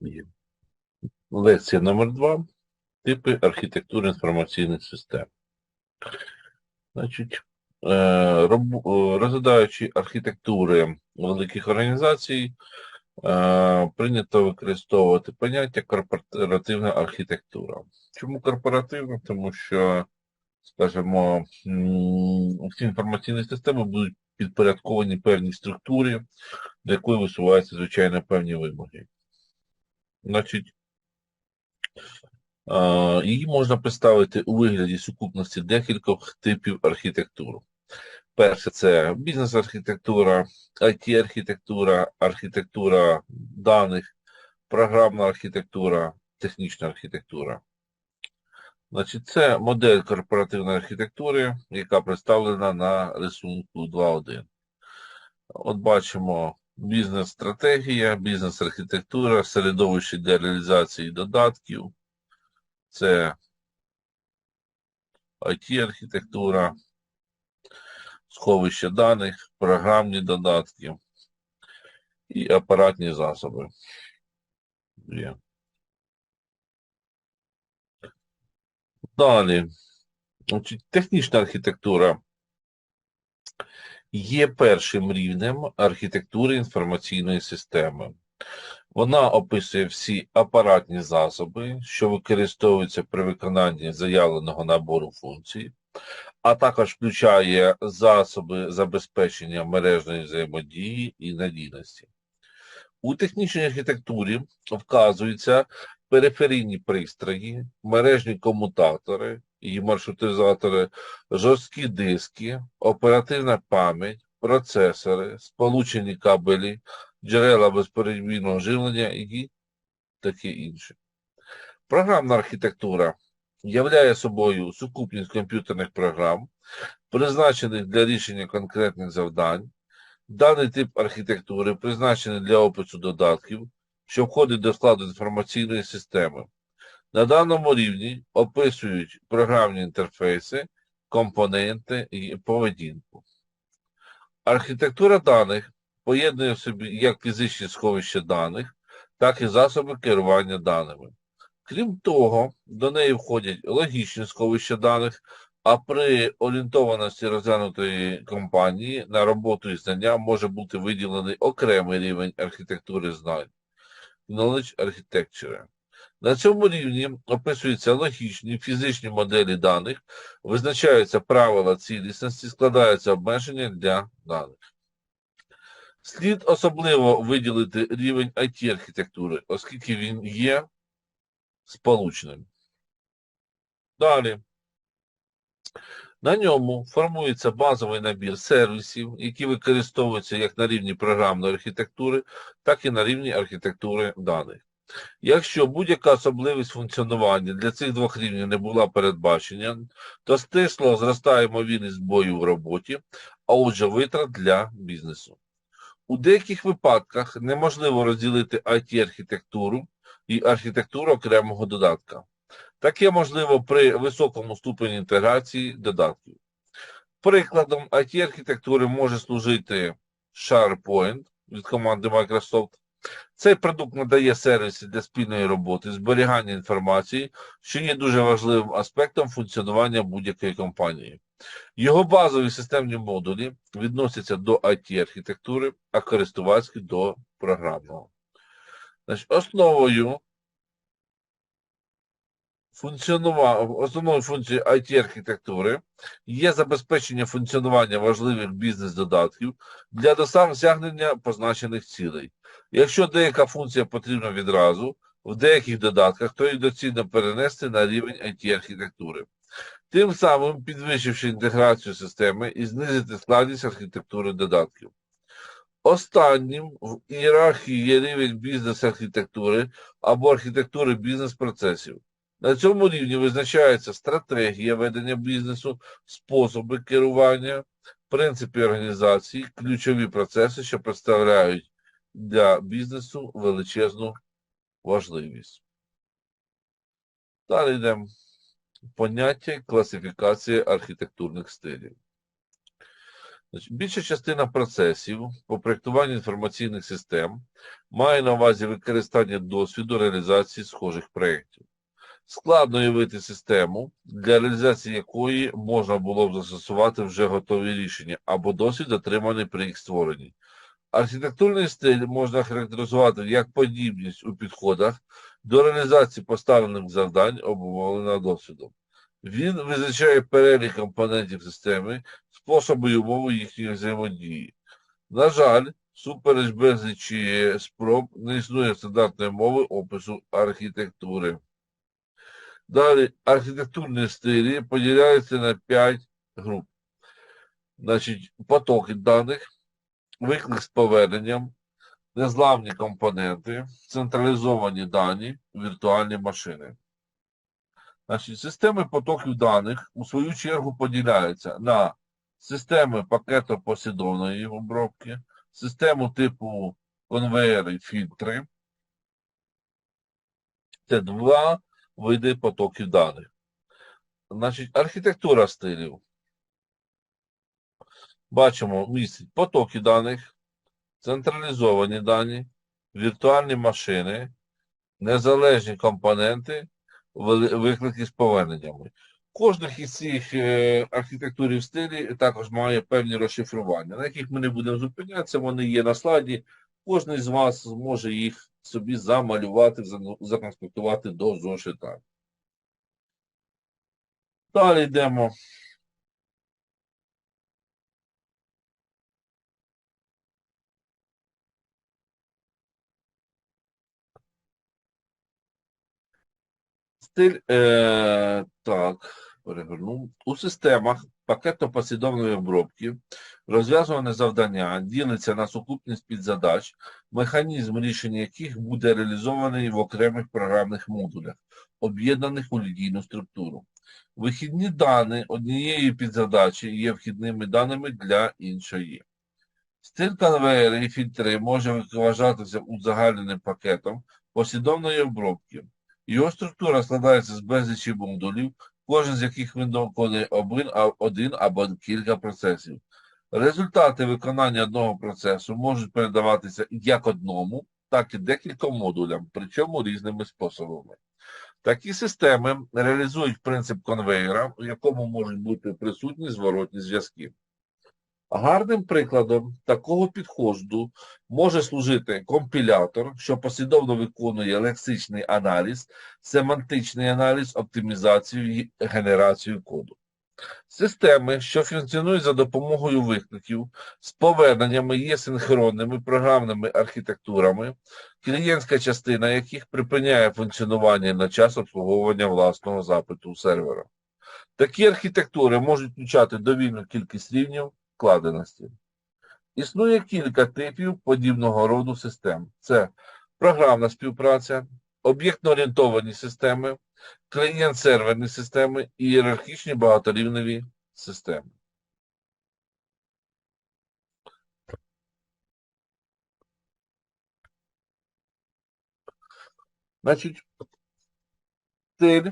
Є. Лекція номер 2 Типи архітектури інформаційних систем. Значить, е, е, розглядаючи архітектури великих організацій, е, прийнято використовувати поняття корпоративна архітектура. Чому корпоративна? Тому що, скажімо, всі інформаційні системи будуть підпорядковані певній структурі, до якої висуваються, звичайно, певні вимоги. Значить, її можна представити у вигляді сукупності декількох типів архітектур. Перше це бізнес-архітектура, IT-архітектура, архітектура даних, програмна архітектура, технічна архітектура. Значить, це модель корпоративної архітектури, яка представлена на рисунку 2.1. От бачимо бізнес-стратегія, бізнес-архітектура, середовище для реалізації додатків. Це IT-архітектура, сховище даних, програмні додатки і апаратні засоби. Є. Далі. Технічна архітектура є першим рівнем архітектури інформаційної системи. Вона описує всі апаратні засоби, що використовуються при виконанні заявленого набору функцій, а також включає засоби забезпечення мережної взаємодії і надійності. У технічній архітектурі вказуються периферійні пристрої, мережні комутатори і маршрутизатори, жорсткі диски, оперативна пам'ять, процесори, сполучені кабелі, джерела безперебійного живлення і таке інше. Програмна архітектура являє собою сукупність комп'ютерних програм, призначених для рішення конкретних завдань. Даний тип архітектури призначений для опису додатків, що входить до складу інформаційної системи. На даному рівні описують програмні інтерфейси, компоненти і поведінку. Архітектура даних поєднує в собі як фізичні сховища даних, так і засоби керування даними. Крім того, до неї входять логічні сховища даних, а при орієнтованості розглянутої компанії на роботу і знання може бути виділений окремий рівень архітектури знань Knowledge Architecture. На цьому рівні описуються логічні фізичні моделі даних, визначаються правила цілісності, складаються обмеження для даних. Слід особливо виділити рівень IT-архітектури, оскільки він є сполучним. Далі. На ньому формується базовий набір сервісів, які використовуються як на рівні програмної архітектури, так і на рівні архітектури даних. Якщо будь-яка особливість функціонування для цих двох рівнів не була передбачена, то стисло зростає ймовірність збою в роботі, а отже витрат для бізнесу. У деяких випадках неможливо розділити IT-архітектуру і архітектуру окремого додатка. Таке можливо при високому ступені інтеграції додатків. Прикладом IT-архітектури може служити SharePoint від команди Microsoft. Цей продукт надає сервіси для спільної роботи, зберігання інформації, що є дуже важливим аспектом функціонування будь-якої компанії. Його базові системні модулі відносяться до IT-архітектури, а користувацькі до програмного. Значить, основою функціонування, основною функцією IT-архітектури є забезпечення функціонування важливих бізнес-додатків для досягнення позначених цілей. Якщо деяка функція потрібна відразу, в деяких додатках, то її доцільно перенести на рівень IT-архітектури. Тим самим підвищивши інтеграцію системи і знизити складність архітектури додатків. Останнім в ієрархії є рівень бізнес-архітектури або архітектури бізнес-процесів. На цьому рівні визначається стратегія ведення бізнесу, способи керування, принципи організації, ключові процеси, що представляють для бізнесу величезну важливість. Далі йдемо. Поняття і класифікація архітектурних стилів. Більша частина процесів по проєктуванню інформаційних систем має на увазі використання досвіду реалізації схожих проєктів. Складно уявити систему, для реалізації якої можна було б застосувати вже готові рішення або досвід, отриманий при їх створенні. Архітектурний стиль можна характеризувати як подібність у підходах до реалізації поставлених завдань обумовленого досвідом. Він визначає перелік компонентів системи, способи і умови їхньої взаємодії. На жаль, супереч безлічі спроб не існує стандартної мови опису архітектури. Далі, архітектурні стилі поділяються на 5 груп. Значить, потоки даних, виклик з поверненням, незламні компоненти, централізовані дані, віртуальні машини. Значить, системи потоків даних у свою чергу поділяються на системи пакетопослідовної обробки, систему типу конвеєри фільтри. Це два види потоків даних. Значить, архітектура стилів. Бачимо, містить потоки даних, централізовані дані, віртуальні машини, незалежні компоненти, виклики з поверненнями. Кожних із цих е, архітектурів стилі також має певні розшифрування, на яких ми не будемо зупинятися, вони є на слайді. Кожен з вас зможе їх собі замалювати, законспектувати до зошита. Далі йдемо. Стиль, е, так, перегорнув. У системах пакетно-послідовної обробки розв'язуване завдання ділиться на сукупність підзадач, механізм рішення яких буде реалізований в окремих програмних модулях, об'єднаних у лінійну структуру. Вихідні дані однієї підзадачі є вхідними даними для іншої. Стиль конвейери і фільтри може вважатися узагальненим пакетом послідовної обробки. Його структура складається з безлічі модулів, кожен з яких виконує один, один або кілька процесів. Результати виконання одного процесу можуть передаватися як одному, так і декільком модулям, причому різними способами. Такі системи реалізують принцип конвейера, у якому можуть бути присутні зворотні зв'язки. Гарним прикладом такого підходу може служити компілятор, що послідовно виконує лексичний аналіз, семантичний аналіз, оптимізацію і генерацію коду. Системи, що функціонують за допомогою викликів, з поверненнями є синхронними програмними архітектурами, клієнтська частина яких припиняє функціонування на час обслуговування власного запиту сервера. Такі архітектури можуть включати довільну кількість рівнів складеності. Існує кілька типів подібного роду систем: це програмна співпраця, об'єктно-орієнтовані системи, клієнт-серверні системи і ієрархічні багаторівневі системи. Значить, стиль,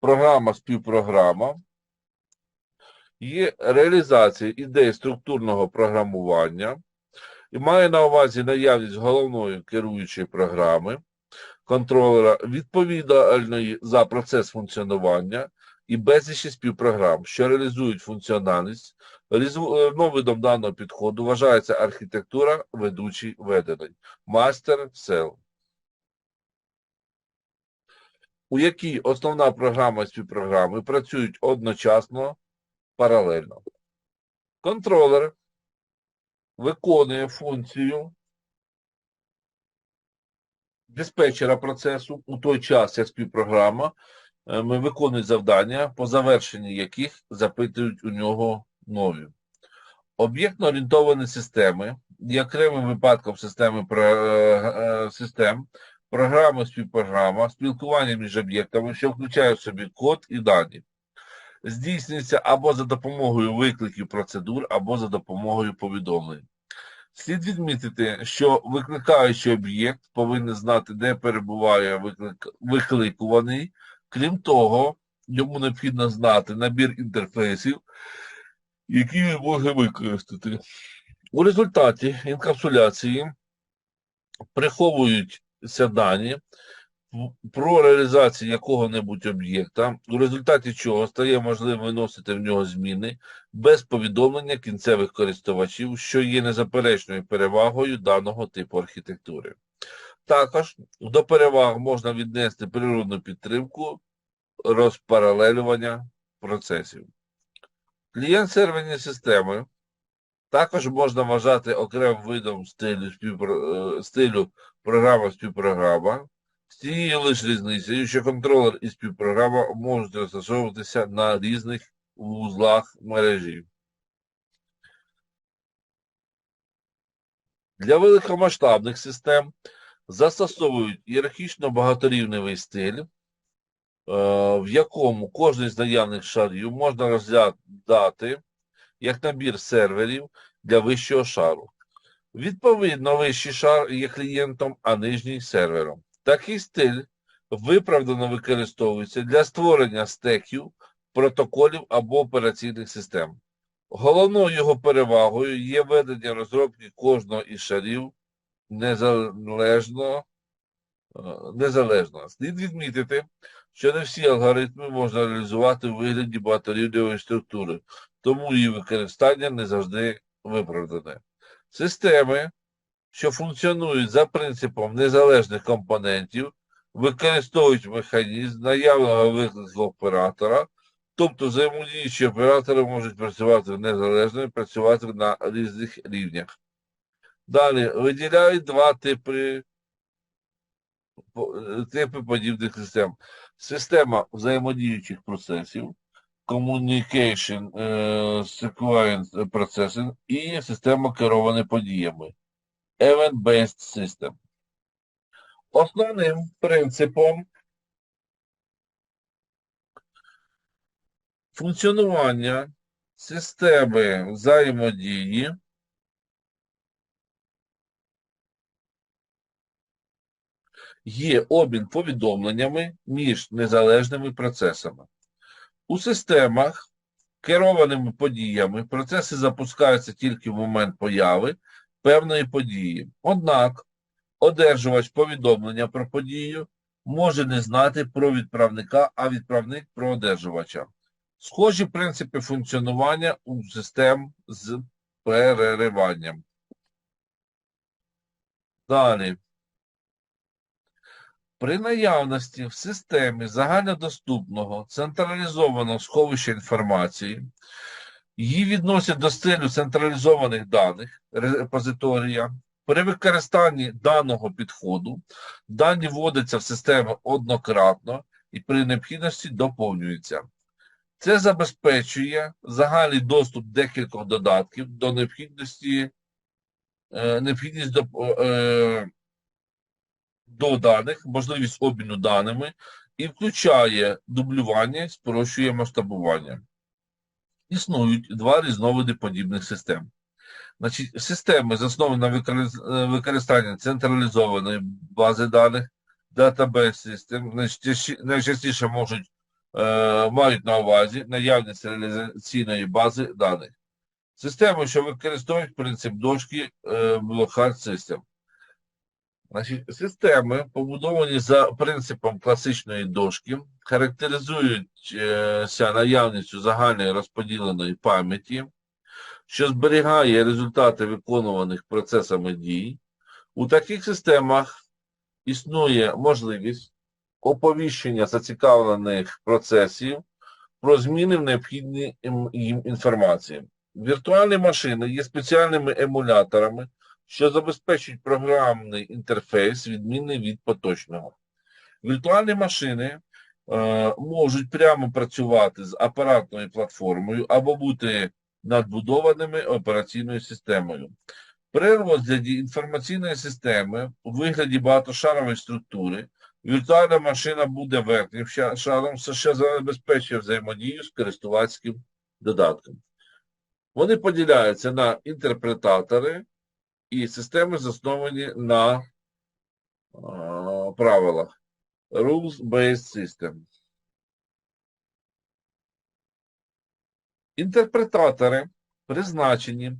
програма, співпрограма є реалізація ідей структурного програмування і має на увазі наявність головної керуючої програми, контролера відповідальної за процес функціонування і безлічі співпрограм, що реалізують функціональність. Різновидом даного підходу вважається архітектура ведучий ведений, мастер сел, у якій основна програма співпрограми працюють одночасно паралельно. Контролер виконує функцію диспетчера процесу у той час, як співпрограма е, ми виконують завдання, по завершенні яких запитують у нього нові. Об'єктно-орієнтовані системи є окремим випадком системи е, е, систем, програми співпрограма, спілкування між об'єктами, що включає в собі код і дані здійснюється або за допомогою викликів процедур, або за допомогою повідомлень. Слід відмітити, що викликаючий об'єкт повинен знати, де перебуває виклик... викликуваний. Крім того, йому необхідно знати набір інтерфейсів, які він може використати. У результаті інкапсуляції приховуються дані про реалізацію якого-небудь об'єкта, у результаті чого стає можливим виносити в нього зміни без повідомлення кінцевих користувачів, що є незаперечною перевагою даного типу архітектури. Також до переваг можна віднести природну підтримку розпаралелювання процесів. Клієнт-серверні системи також можна вважати окремим видом стилю, е, стилю програма співпрограма, з тією лише різницею, що контролер і співпрограма можуть розташовуватися на різних вузлах мережі. Для великомасштабних систем застосовують ієрархічно багаторівневий стиль, е, в якому кожний з наявних шарів можна розглядати як набір серверів для вищого шару. Відповідно, вищий шар є клієнтом, а нижній сервером. Такий стиль виправдано використовується для створення стеків, протоколів або операційних систем. Головною його перевагою є ведення розробки кожного із шарів незалежно, е, незалежно. Слід відмітити, що не всі алгоритми можна реалізувати у вигляді багаторівневої структури, тому її використання не завжди виправдане. Системи, що функціонують за принципом незалежних компонентів, використовують механізм наявного виклику оператора, тобто взаємодіючі оператори можуть працювати незалежно і працювати на різних рівнях. Далі виділяють два типи, типи подібних систем. Система взаємодіючих процесів, Communication е, Sequence Processing і система керована подіями. Event-Based System. Основним принципом функціонування системи взаємодії є обмін повідомленнями між незалежними процесами. У системах, керованими подіями, процеси запускаються тільки в момент появи певної події. Однак, одержувач повідомлення про подію може не знати про відправника, а відправник про одержувача. Схожі принципи функціонування у систем з перериванням. Далі. При наявності в системі загальнодоступного централізованого сховища інформації її відносять до стилю централізованих даних репозиторія. При використанні даного підходу дані вводяться в систему однократно і при необхідності доповнюються. Це забезпечує загальний доступ декількох додатків до необхідності, е, необхідність до, е, до даних, можливість обміну даними і включає дублювання, спрощує масштабування. Існують два різновиди подібних систем. Значить, системи, засновані на е, використанні централізованої бази даних, System, найчасті- найчастіше можуть, е, мають на увазі наявність реалізаційної бази даних. Системи, що використовують принцип дошки е, Blockhead System. Значить, системи, побудовані за принципом класичної дошки, характеризуються наявністю загальної розподіленої пам'яті, що зберігає результати виконуваних процесами дій. У таких системах існує можливість оповіщення зацікавлених процесів про зміни в необхідній їм інформації. Віртуальні машини є спеціальними емуляторами, що забезпечують програмний інтерфейс, відмінний від поточного. Віртуальні машини е, можуть прямо працювати з апаратною платформою або бути надбудованими операційною системою. При розгляді інформаційної системи у вигляді багатошарової структури віртуальна машина буде верхнім шаром, що забезпечує взаємодію з користувацьким додатком. Вони поділяються на інтерпретатори і системи, засновані на правилах. Rules-based system. Інтерпретатори призначені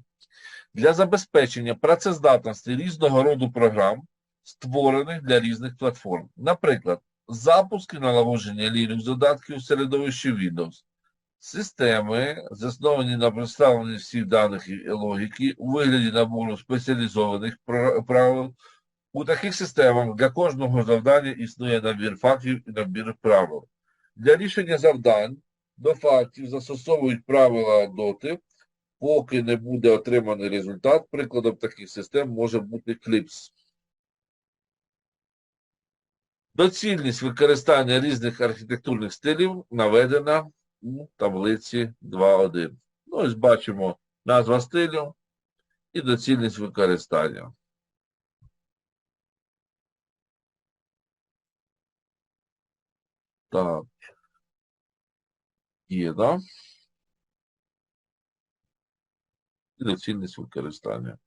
для забезпечення працездатності різного роду програм, створених для різних платформ. Наприклад, запуск і налагодження Linux додатків у середовищі Windows, системи, засновані на представленні всіх даних і логіки у вигляді набору спеціалізованих правил. У таких системах для кожного завдання існує набір фактів і набір правил. Для рішення завдань до фактів застосовують правила доти, поки не буде отриманий результат. Прикладом таких систем може бути CLIPS. Доцільність використання різних архітектурних стилів наведена у таблиці 2.1. Ну, ось бачимо назва стилю і доцільність використання. Так. Є, да? І доцільність використання.